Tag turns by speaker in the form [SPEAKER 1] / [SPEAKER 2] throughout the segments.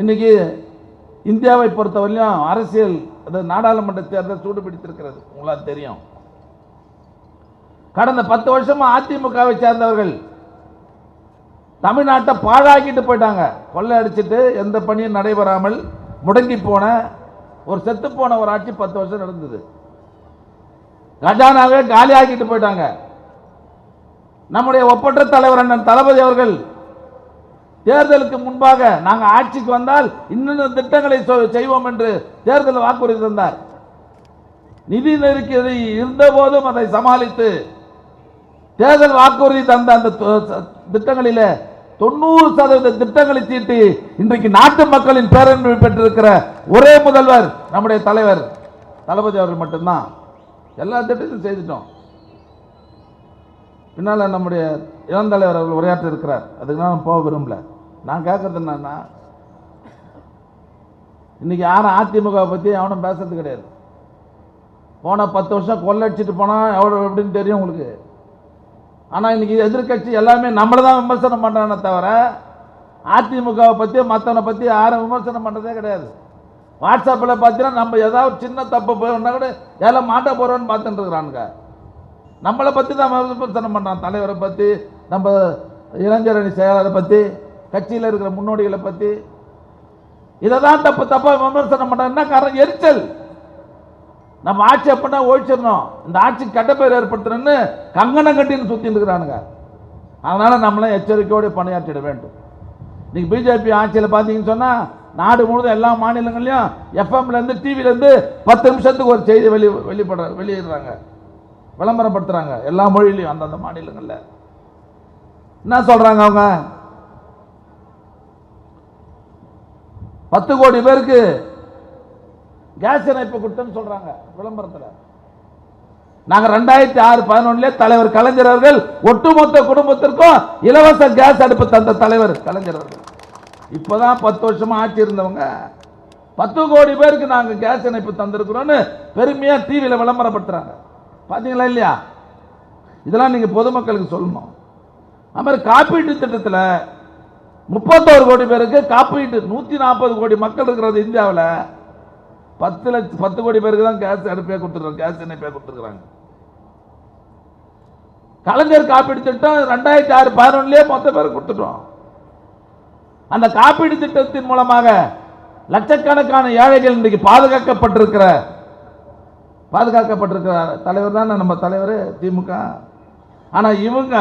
[SPEAKER 1] இன்னைக்கு இந்தியாவை பொறுத்தவரையிலும் அரசியல் அது நாடாளுமன்ற தேர்தல் சூடு பிடித்திருக்கிறது உங்களுக்கு தெரியும். கடந்த பத்து வருஷமாக அதிமுகவை சேர்ந்தவர்கள் தமிழ்நாட்டை பாழாக்கிட்டு போயிட்டாங்க. கொள்ளை அடிச்சிட்டு எந்த பணியும் நடைபெறாமல் முடங்கி போன ஒரு செத்து போன ஒரு ஆட்சி பத்து வருஷம் நடந்தது. கஜானாவே காலியாக்கிட்டு போயிட்டாங்க. நம்முடைய ஒப்பற்ற தலைவர் அண்ணன் தளபதி அவர்கள் தேர்தலுக்கு முன்பாக நாங்கள் ஆட்சிக்கு வந்தால் இன்னும் திட்டங்களை செய்வோம் என்று தேர்தல் வாக்குறுதி தந்தார். நிதி நெருக்கடி இருந்த போதும் அதை சமாளித்து தேர்தல் வாக்குறுதி தந்த அந்த திட்டங்களில் திட்டங்களிலே தொண்ணூறு சதவீத திட்டங்களை தீட்டி இன்றைக்கு நாட்டு மக்களின் பேரன்பை பெற்றிருக்கிற ஒரே முதல்வர் நம்முடைய தலைவர் தளபதி அவர்கள் மட்டும்தான். எல்லா திட்டத்தையும் செய்துட்டோம். பின்னால் நம்முடைய இளந்தலைவர் அவர்கள் உரையாற்ற இருக்கிறார் அதுக்கு நான் போக விரும்பல. நான் கேட்கறது என்னன்னா இன்றைக்கி யாரும் அதிமுகவை பற்றி அவனும் பேசுறது கிடையாது. போன பத்து வருஷம் கொள்ளடிச்சிட்டு போனால் எவ்வளோ எப்படின்னு தெரியும் உங்களுக்கு? ஆனால் இன்றைக்கி எதிர்க்கட்சி எல்லாமே நம்மளை தான் விமர்சனம் பண்ணுறானே தவிர அதிமுகவை பற்றி மற்றவனை பற்றி யாரும் விமர்சனம் பண்ணுறதே கிடையாது. வாட்ஸ்அப்பில் பார்த்தீங்கன்னா நம்ம ஏதாவது சின்ன தப்பு போயிருந்தா கூட எல்லாம் மாட்ட போகிறோன்னு பார்த்துட்டு இருக்கிறானுங்க. நம்மளை பற்றி தான் விமர்சனம் பண்ணுறான் தலைவரை பற்றி நம்ம இளைஞரணி செயலாளரை பற்றி கட்சியில் இருக்கிற முன்னோடிகளை பற்றி இதை தான் தப்பு தப்பாக விமர்சனம் பண்ணுறதுன்னா என்ன காரணம்? எரிச்சல். நம்ம ஆட்சி அப்படின்னா ஒழிச்சிடணும். இந்த ஆட்சி கெட்ட பேர் ஏற்படுத்தணும்னு கங்கணம் கட்டின்னு சுற்றின்னு இருக்கிறானுங்க. அதனால் நம்மளும் எச்சரிக்கையோடு பணியாற்றிட வேண்டும். நீங்கள் பிஜேபி ஆட்சியில் பார்த்தீங்கன்னு சொன்னால் நாடு முழுவதும் எல்லா மாநிலங்கள்லையும் எஃப்எம்லேருந்து டிவிலேருந்து பத்து நிமிஷத்துக்கு ஒரு செய்தி வெளி வெளிப்பட வெளியிடுறாங்க. விளம்பரப்படுத்துகிறாங்க எல்லா மொழியிலையும் அந்தந்த மாநிலங்களில். என்ன சொல்கிறாங்க அவங்க? பத்து கோடி பேருக்கு கேஸ் இணைப்பு கொடுத்தோன்னு சொல்றாங்க விளம்பரத்தில். நாங்கள் ரெண்டாயிரத்தி ஆறு பதினொன்னுல தலைவர் கலைஞர் அவர்கள் ஒட்டுமொத்த குடும்பத்திற்கும் இலவச கேஸ் அடுப்பு தந்த தலைவர் கலைஞர் அவர்கள். இப்போதான் பத்து வருஷமா ஆட்சி இருந்தவங்க பத்து கோடி பேருக்கு நாங்கள் கேஸ் இணைப்பு தந்திருக்கிறோம்னு பெருமையாக டிவியில் விளம்பரப்படுத்துறாங்க. பார்த்தீங்களா இல்லையா? இதெல்லாம் நீங்கள் பொதுமக்களுக்கு சொல்லணும். அது மாதிரி காப்பீட்டு திட்டத்தில் முப்பத்தோரு கோடி பேருக்கு காப்பீட்டு நூற்றி நாற்பது கோடி மக்கள் இருக்கிறது இந்தியாவில். பத்து லட்சம் பத்து கோடி பேருக்கு தான் கேஸ் அடுப்பே கொடுத்துருக்காங்க. கேஸ் இணைப்பே கொடுத்துருக்குறாங்க கலைஞர் காப்பீடு திட்டம் ரெண்டாயிரத்தி ஆறு பதினொன்னுலேயே மொத்த பேர் கொடுத்துட்டோம். அந்த காப்பீடு திட்டத்தின் மூலமாக லட்சக்கணக்கான ஏழைகள் இன்றைக்கு பாதுகாக்கப்பட்டிருக்கிற பாதுகாக்கப்பட்டிருக்கிற தலைவர் தான் நம்ம தலைவர் திமுக. ஆனால் இவங்க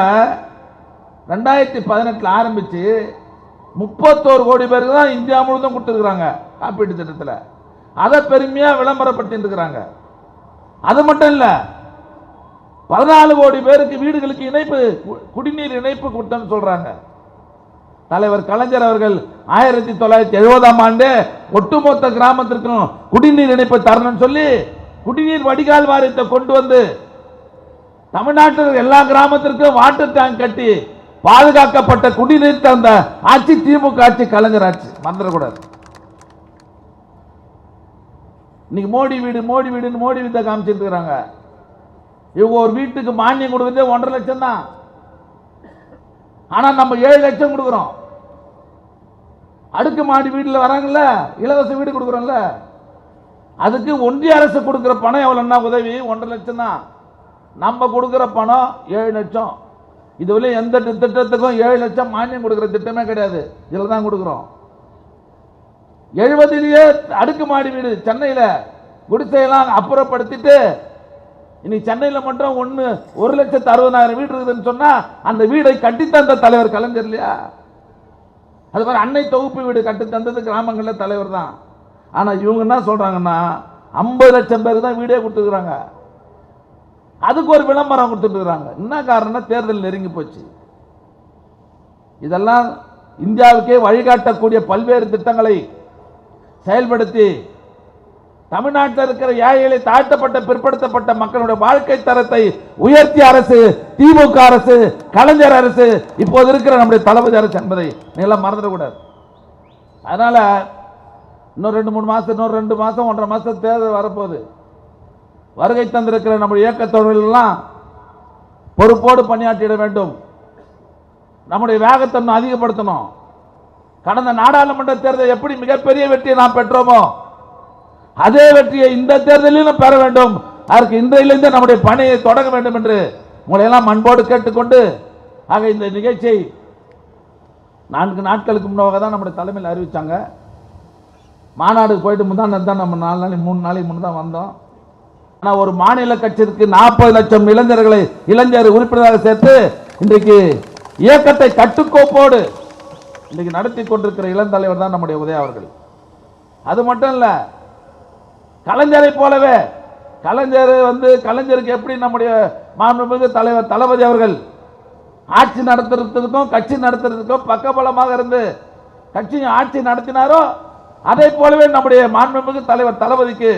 [SPEAKER 1] ரெண்டாயிரத்தி பதினெட்டில் ஆரம்பித்து முப்பத்தோரு கோடி பேருக்கு தான் இந்தியா முழுதும் கொடுத்துருக்குறாங்க காப்பீட்டு திட்டத்தில். அதை பெருமையாக விளம்பரப்படுத்திட்டு இருக்கிறாங்க அது மட்டும் இல்லை பதினாலு கோடி பேருக்கு வீடுகளுக்கு இணைப்பு கு- குடிநீர் இணைப்பு கொடுத்தோன்னு சொல்றாங்க. தலைவர் கலைஞர் அவர்கள் ஆயிரத்தி தொள்ளாயிரத்தி எழுபதாம் ஆண்டு ஒட்டுமொத்த கிராமத்திற்கும் குடிநீர் இணைப்பு தரணும்னு சொல்லி குடிநீர் வடிகால் வாரியத்தை கொண்டு வந்து தமிழ்நாட்டில் எல்லா கிராமத்திற்கும் வாட்டர் டேங்க் கட்டி பாதுகாக்கப்பட்ட குடிநீர் தந்த ஆட்சி திமுக ஆட்சி கலைஞர் ஆட்சி. மறந்துடக்கூடாது. இன்னைக்கு மோடி வீடு மோடி வீடுன்னு மோடி வீட்டை காமிச்சிட்டு இருக்கிறாங்க. இவங்க ஒரு வீட்டுக்கு மானியம் கொடுக்குறதே ஒன்றரை லட்சம் தான். ஆனா நம்ம ஏழு லட்சம் கொடுக்குறோம். அடுக்கு மாடி வீட்டில் வராங்கல்ல இலவச வீடு கொடுக்குறோம்ல. அதுக்கு ஒன்றிய அரசு கொடுக்குற பணம் எவ்வளோன்னா உதவி ஒன்றரை லட்சம் தான். நம்ம கொடுக்குற பணம் ஏழு லட்சம். இதுவரை எந்த திட்டத்துக்கும் ஏழு லட்சம் மானியம் கொடுக்குற திட்டமே கிடையாது. இதில் தான் கொடுக்குறோம். எழுபதுலேயே அடுக்குமாடி வீடு சென்னையில் குடிசையெல்லாம் அப்புறப்படுத்திட்டு இன்னைக்கு சென்னையில் மட்டும் ஒன்று ஒரு லட்சத்து அறுபதாயிரம் வீடு இருக்குதுன்னு சொன்னால் அந்த வீடை கட்டித்தந்த தலைவர் கலைஞர் இல்லையா? அது மாதிரி அன்னை தொகுப்பு வீடு கட்டி தந்தது கிராமங்களில் தலைவர் தான். ஆனால் இவங்க என்ன சொல்கிறாங்கன்னா ஐம்பது லட்சம் பேருக்கு தான் வீடே கொடுத்துருக்குறாங்க. அதுக்கு ஒரு விளம்பரம் கொடுத்துட்டு இருக்கிறாங்க என்ன காரணம்னா தேர்தல் நெருங்கி போச்சு. இதெல்லாம் இந்தியாவுக்கே வழிகாட்டக்கூடிய பல்வேறு திட்டங்களை செயல்படுத்தி தமிழ்நாட்டில் இருக்கிற ஏழைகளை தாழ்த்தப்பட்ட பிற்படுத்தப்பட்ட மக்களுடைய வாழ்க்கை தரத்தை உயர்த்திய அரசு திமுக அரசு கலைஞர் அரசு இப்போது இருக்கிற நம்முடைய தளபதி அரசு என்பதை நீங்களாம் மறந்துடக்கூடாது. அதனால இன்னும் ரெண்டு மூணு மாசம் இன்னொரு ரெண்டு மாதம் ஒன்றரை மாசம் தேர்தல் வரப்போகுது. வருகை தந்திருக்கிற நம்முடைய இயக்க தொழிலெல்லாம் பொறுப்போடு பணியாற்றிட வேண்டும். நம்முடைய வேகத்தன்மை அதிகப்படுத்தணும். கடந்த நாடாளுமன்ற தேர்தல் எப்படி மிகப்பெரிய வெற்றியை நாம் பெற்றோமோ அதே வெற்றியை இந்த தேர்தலிலும் பெற வேண்டும். அதற்கு இன்றையிலிருந்து நம்முடைய பணியை தொடங்க வேண்டும் என்று உங்களை எல்லாம் அன்போடு கேட்டுக்கொண்டு ஆக இந்த நிகழ்ச்சியை நான்கு நாட்களுக்கு முன்னாக தான் நம்முடைய தலைமையில் அறிவித்தாங்க மாநாடு போயிட்டு முந்தான் தான் நம்ம நாலு நாளைக்கு மூணு நாளைக்கு முன்னே தான் வந்தோம். ஆனால் ஒரு மாநில கட்சிக்கு நாற்பது லட்சம் இளைஞர்களை இளைஞர் உறுப்பினராக சேர்த்து இன்றைக்கு இயக்கத்தை கட்டுக்கோப்போடு இன்றைக்கு நடத்தி கொண்டிருக்கிற இளந்தலைவர் தான் நம்முடைய உதய அவர்கள். அது மட்டும் இல்லை கலைஞரை போலவே கலைஞர் வந்து கலைஞருக்கு எப்படி நம்முடைய மாண்புமிகு தலைவர் தளபதி அவர்கள் ஆட்சி நடத்துறதுக்கும் கட்சி நடத்துறதுக்கும் பக்கபலமாக இருந்து கட்சி ஆட்சி நடத்தினாரோ அதே போலவே நம்முடைய மாண்புமிகு தலைவர் தளபதிக்கு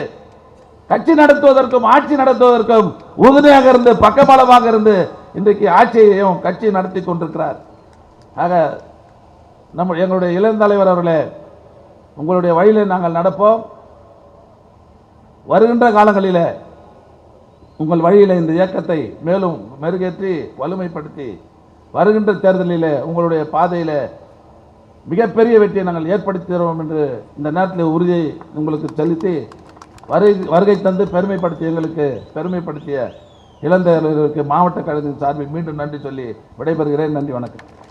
[SPEAKER 1] கட்சி நடத்துவதற்கும் ஆட்சி நடத்துவதற்கும் உறுதுணையாக இருந்து பக்கபலமாக இருந்து இன்றைக்கு ஆட்சியையும் கட்சி நடத்தி கொண்டிருக்கிறார். ஆக நம்ம எங்களுடைய இளந்தலைவர் அவர்களே உங்களுடைய வழியில் நாங்கள் நடப்போம். வருகின்ற காலங்களிலே உங்கள் வழியில் இந்த இயக்கத்தை மேலும் மெருகேற்றி வலிமைப்படுத்தி வருகின்ற தேர்தலில் உங்களுடைய பாதையில் மிகப்பெரிய வெற்றியை நாங்கள் ஏற்படுத்தி தருவோம் என்று இந்த நேரத்தில் உறுதியை உங்களுக்கு செலுத்தி வருகை வருகை தந்து பெருமைப்படுத்தியவர்களுக்கு பெருமைப்படுத்திய இளந்தர்களுக்கு மாவட்ட கழகத்தின் சார்பில் மீண்டும் நன்றி சொல்லி விடைபெறுகிறேன். நன்றி வணக்கம்.